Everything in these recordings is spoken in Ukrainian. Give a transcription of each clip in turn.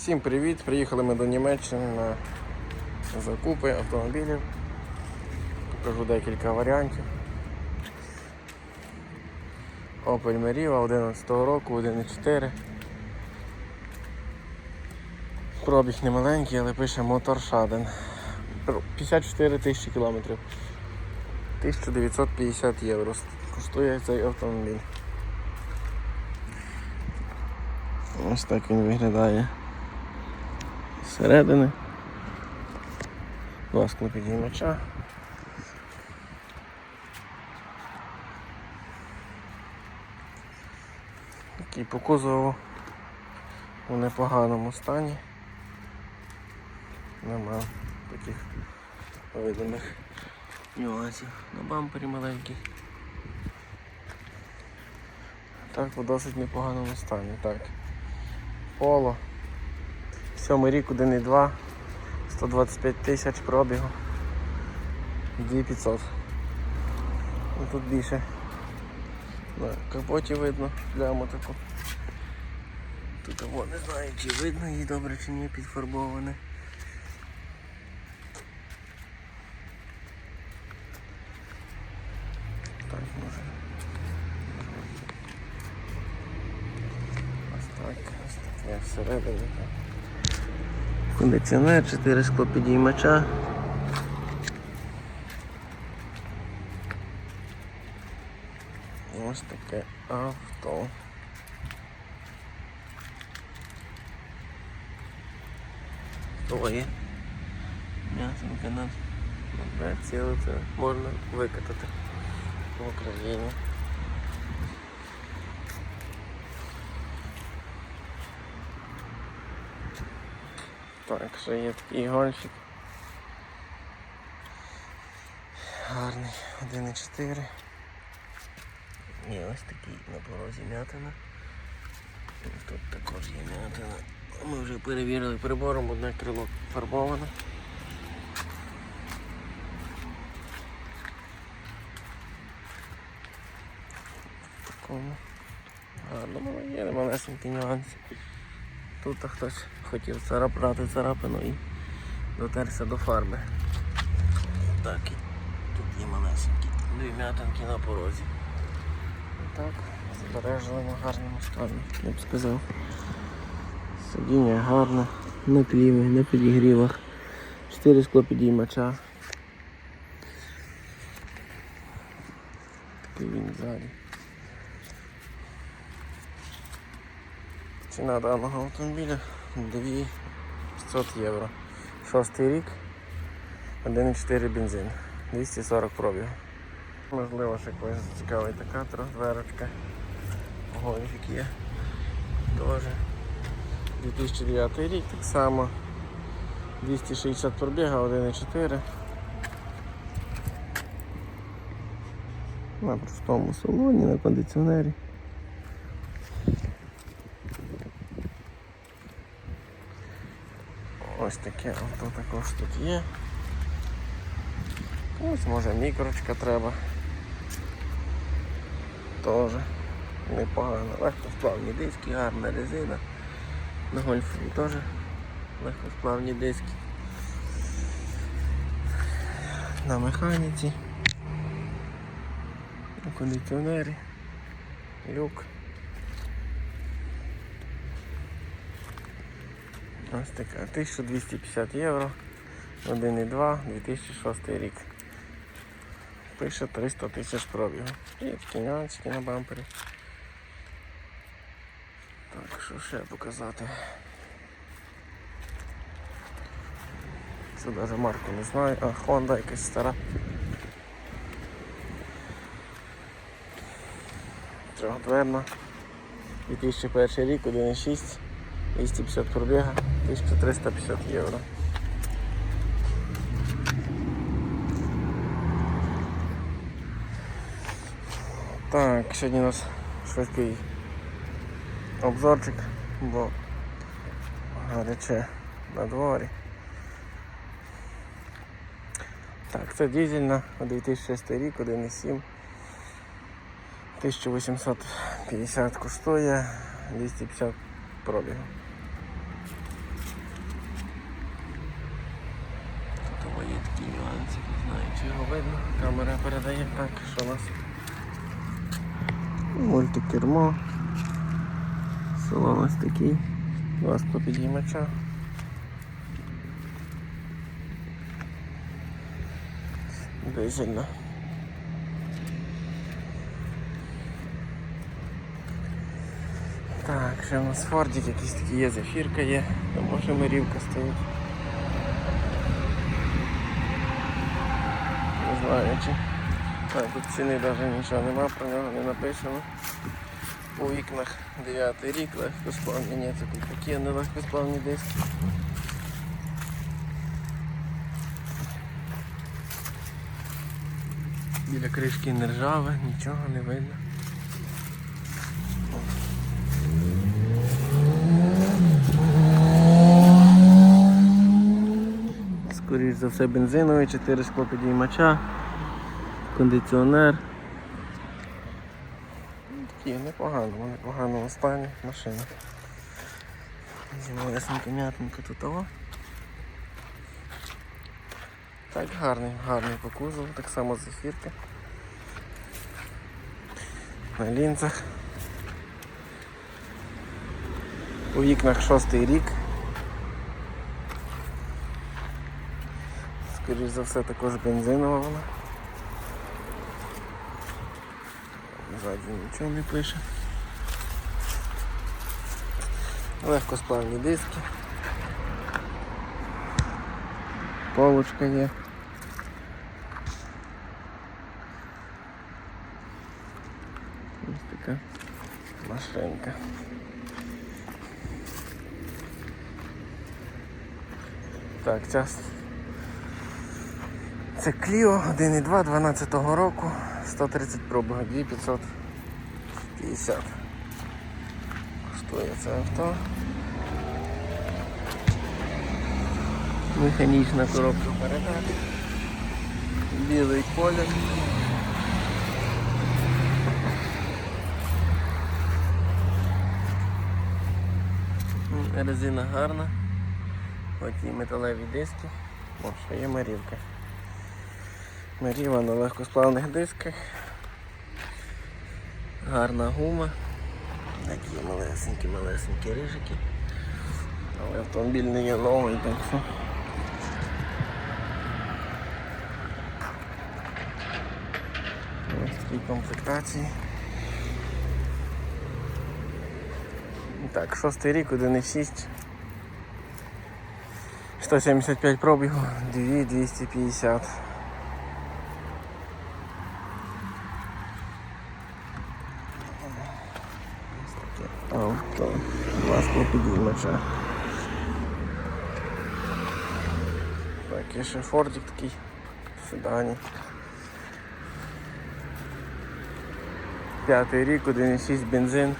Всім привіт! Приїхали ми до Німеччини на закупи автомобілів. Покажу декілька варіантів. Opel Meriva 11 року, 1.4. Пробіг немаленький, але пише мотор Шаден. 54 тисячі кілометрів. 1950 євро коштує цей автомобіль. Ось так він виглядає зсередини. Два склопідіймача. Такий по кузову у непоганому стані. Нема таких видимих нюансів. На бампері маленький. Так, у досить непоганому стані. Так. Поло. Сьомий рік 1,2, 125 тисяч пробігу. 2500. Ну, Тут більше. На капоті видно пляму таку. Тут не знаю, чи видно її добре, чи ні, підфарбоване. Так, може. Ось так, ось таке всередині. Кондиціонер, 4 склопідіймача. Ось таке авто. Твоє. М'ясенька на це можна викатати в Україні. Так, ще є такий гольфік. Гарний, 1,4. І ось такий на порозі м'ятина. Тут також є м'ятина. Ми вже перевірили прибором, одне крило фарбоване. В Такому гарному є малесенькі нюанси. Тут хтось хотів царапати царапину і дотерся до фарби. Так, і тут є малесенькі дві м'ятинки на порозі. Так, в збереженому гарному стані, я б сказав. Сидіння гарне, на клімі, на підігрівах. Чотири склопідіймача. Такий він ззаді. Ціна даного автомобіля 2500 євро. Шостий рік, 1,4 бензин, 240 пробігів. Можливо, ще когось цікавить така трьохдверочка. Гольфік є. Теж. 2009 рік так само. 260 пробіга, 1,4. На простому салоні, на кондиціонері. Ось таке авто також тут є. Комусь може мікрочка треба. Теж непогано. Легкосплавні диски, гарна резина. На гольфу теж легкосплавні диски. На механіці. На кондиціонері. Люк. Ось така 1250 євро. 1,2, 2006 рік. Пише 300 тисяч пробігу. І такі нюансики на бампері. Так, що ще показати? Це навіть марку не знаю, а Honda якась стара. Трьохдверна. 2001 рік, 1,6, 250 пробіга, 1350 євро. Так, сьогодні у нас швидкий обзорчик, бо гаряче на дворі. Так, це дизельна 2006 рік, 1,7. 1850 коштує, 250 пробігу. Такі нюанси, не знаю, чи його видно. Камера передає так, що у нас мультикермо. Салон ось такий. Два склопідіймача. Дизельна. Так, ще у нас фордик якийсь такий є, зефірка є, там може мирівка стоїть. Не. Так, тут ціни навіть нічого нема, про нього не написано. У вікнах 9 рік, легкосплавні, ні, це тут такі, не легкосплавні диски. Біля кришки не ржаве, нічого не видно. Скоріш за все бензиновий, 4 склопідіймача, кондиціонер. Такі непогано, в непоганому стані машина. Зімалесенька м'ятненька тут того. Так, гарний, гарний по кузову, так само зефірка. На лінзах. У вікнах шостий рік. Скоріше за все також бензинова вона. Ззаді нічого не пише. Легкосплавні диски. Полочка є. Ось така машинка. Так, час. Це Clio 1.2 12 року, 130 пробіг, 2550. Коштує це авто. Механічна коробка передач. Білий колір. Резина гарна. Оті металеві диски. О, ще є марівка. Маріва на легкосплавних дисках. Гарна гума. Такі малесенькі, малесенькі рижики. Але автомобіль не є новий, так що. Ось такі комплектації. Так, шостий рік, 1,6. 175 пробігу, 2250. Ось таке Авто. Два. Так, є ще фордик такий в седані. П'ятий рік, 1,6 бензин.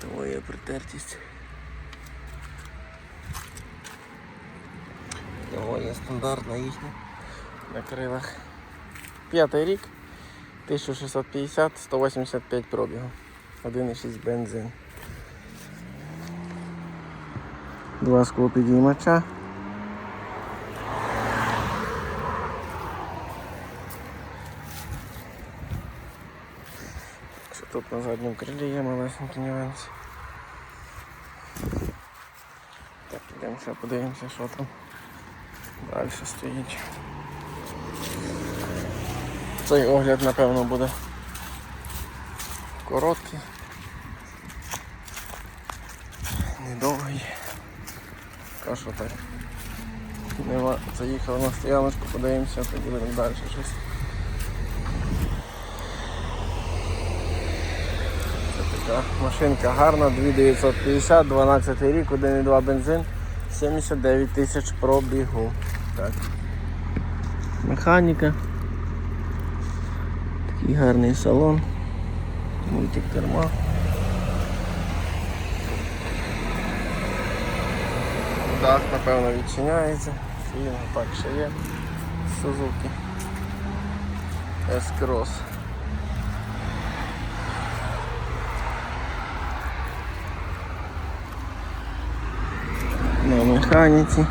Тому притертість. Того стандартна їхня на крилах. П'ятий рік, 1650, 185 пробігу. 1,6 бензин. Два склопідіймача. Що тут на задньому крилі є малесенький нюанс. Так, ідемо ще подивимося, що там далі стоїть. Цей огляд, напевно, буде короткий. Недовгий. Що так. Нема. Заїхали на стояночку, подивимося, тоді будемо далі щось. Машинка гарна, 2950, 12 рік, 1,2 бензин, 79 тисяч пробігу. Так. Механіка. Такий гарний салон. Мультик керма. Дах, напевно, відчиняється. Фільм так ще є. Suzuki S-Cross. Номер механіці.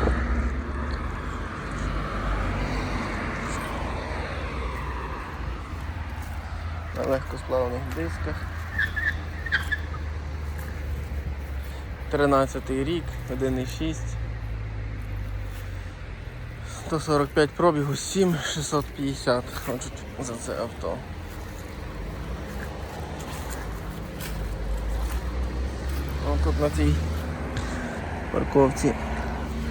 На легкосплавних дисках. 13 рік, 1,6. 145 пробігу, 7 650 хочуть за це авто. Тут на цій парковці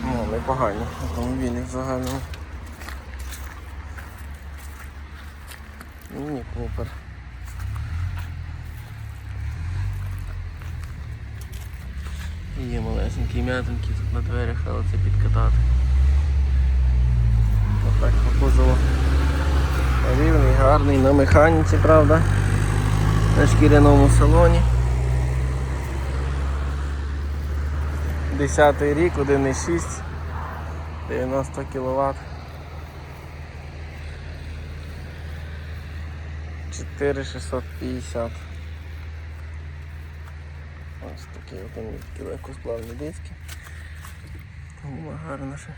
ну, непогані автомобілі в загальному. Міні Купер. Є малесенькі м'ятинки тут на дверях, але це підкатати. Отак по кузову. Рівний, гарний, на механіці, правда. На шкіряному салоні. 10 рік, 1,6, 90 кВт. 4650. Ось такі такі легкосплавні диски. Гума гарна ще.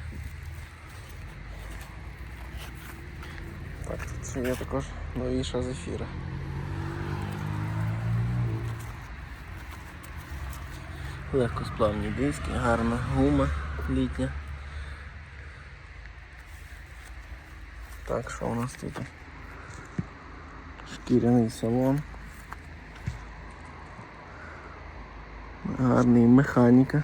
Так, тут є також новіша зефіра. Легкосплавні диски, гарна гума літня. Так, що у нас тут? Шкіряний салон. Гарний механіка.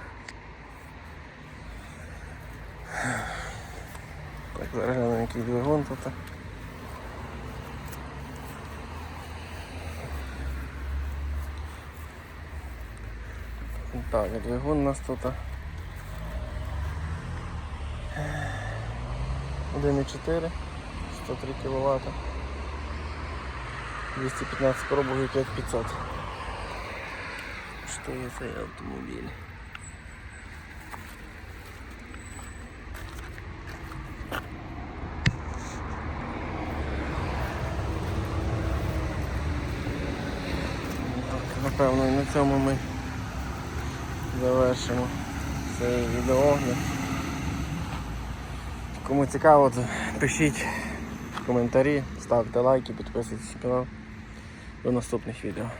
Так, зараз глянемо, який двигун тут. Так, двигун у нас тут 1,4, 103 кВт, 215 пробок і 5500. Що є цей автомобіль? Напевно, і на цьому ми завершимо цей відеоогляд. Кому цікаво, то пишіть коментарі, ставте лайки, підписуйтесь на канал. До наступних відео.